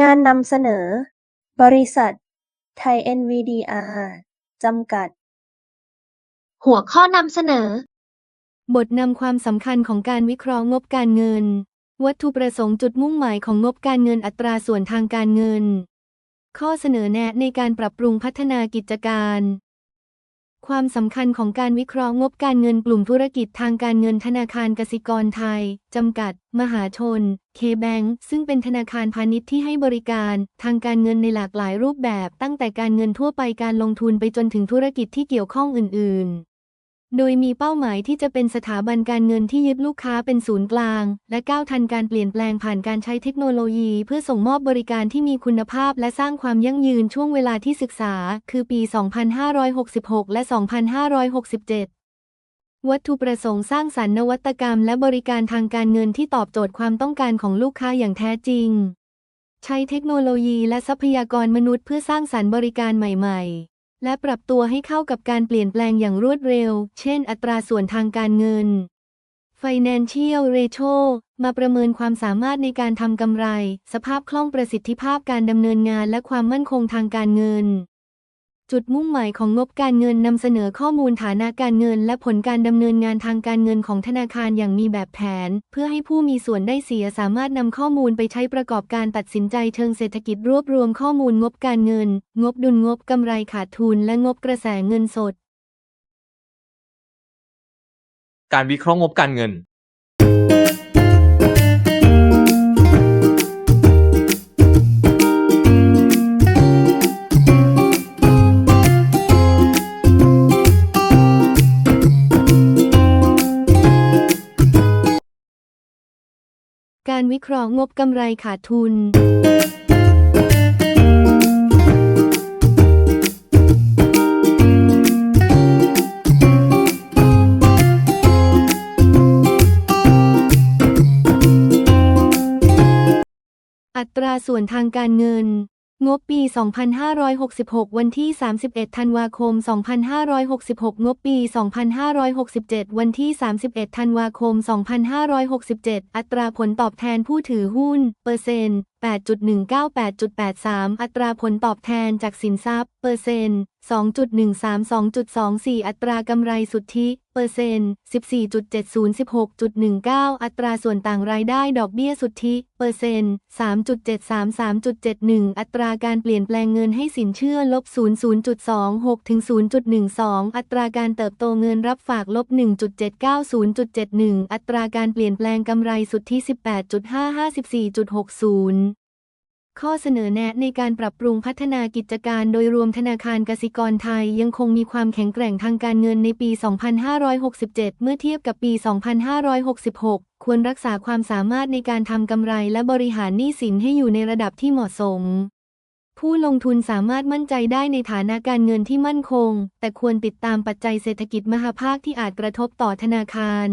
งานนำเสนอ บริษัท ไทยเอ็นวีดีอาร์จำกัด หัวข้อนำเสนอ บทนำความสำคัญของการวิเคราะห์งบการเงิน วัตถุประสงค์จุดมุ่งหมายของงบการเงินอัตราส่วนทางการเงิน ข้อเสนอแนะในการปรับปรุงพัฒนากิจการ ความสำคัญของการวิเคราะห์งบการเงินกลุ่มธุรกิจทางการเงินธนาคารกสิกรไทย จำกัด มหาชน เคแบงซึ่งเป็นธนาคารพาณิชย์ที่ให้บริการทางการเงินในหลากหลายรูปแบบ ตั้งแต่การเงินทั่วไปการลงทุนไปจนถึงธุรกิจที่เกี่ยวข้องอื่น ๆ โดยมีเป้าหมายที่จะเป็นสถาบันการเงินที่ยึดลูกค้าเป็นศูนย์กลาง และก้าวทันการเปลี่ยนแปลงผ่านการใช้เทคโนโลยี เพื่อส่งมอบบริการที่มีคุณภาพและสร้างความยั่งยืนช่วงเวลาที่ศึกษา คือปี 2566 และ 2567วัตถุประสงค์สร้างสรรค์นวัตกรรมและบริการทางการเงินที่ตอบโจทย์ความต้องการของลูกค้าอย่างแท้จริง ใช้เทคโนโลยีและทรัพยากรมนุษย์เพื่อสร้างสรรค์บริการใหม่ๆ และปรับตัวให้เข้ากับการเปลี่ยนแปลงอย่างรวดเร็ว เช่น อัตราส่วนทางการเงิน Financial Ratio มาประเมินความสามารถในการทำกำไร สภาพคล่องประสิทธิภาพการดำเนินงานและความมั่นคงทางการเงิน จุดมุ่งหมายของงบการเงินนำเสนอข้อมูลฐานะการเงิน และผลการดำเนินงานทางการเงินของธนาคารอย่างมีแบบแผน เพื่อให้ผู้มีส่วนได้เสียสามารถนำข้อมูลไปใช้ประกอบการตัดสินใจเชิงเศรษฐกิจรวบรวมข้อมูลงบการเงิน งบดุลงบกำไรขาดทุน และงบกระแสเงินสด การวิเคราะห์งบการเงิน การวิเคราะห์งบกำไรขาดทุนอัตราส่วนทางการเงิน งบปี 2566 วันที่ 31 ธันวาคม 2566 งบปี 2567 วันที่ 31 ธันวาคม 2567 อัตราผลตอบแทนผู้ถือหุ้น เปอร์เซ็นต์ 8.19-8.83 อัตราผลตอบแทนจากสินทรัพย์ เปอร์เซ็นต์ 2.13-2.24 อัตรากำไรสุทธิ เปอร์เซ็นต์14.70-16.19 อัตราส่วนต่างรายได้ดอกเบี้ยสุทธิเปอร์เซ็นต์3.73-3.71 อัตราการเปลี่ยนแปลงเงินให้สินเชื่อลบ 00.26 ถึง 0.12 อัตราการเติบโตเงินรับฝากลบ 1.790.71 อัตราการเปลี่ยนแปลงกำไรสุทธิ 18.554.60 ข้อเสนอแนะในการปรับปรุงพัฒนากิจการโดยรวมธนาคารกสิกรไทยยังคงมีความแข็งแกร่งทางการเงินในปี 2567 เมื่อเทียบกับปี 2566 ควรรักษาความสามารถในการทำกำไรและบริหารหนี้สินให้อยู่ในระดับที่เหมาะสม ผู้ลงทุนสามารถมั่นใจได้ในฐานะการเงินที่มั่นคง แต่ควรติดตามปัจจัยเศรษฐกิจมหภาคที่อาจกระทบต่อธนาคาร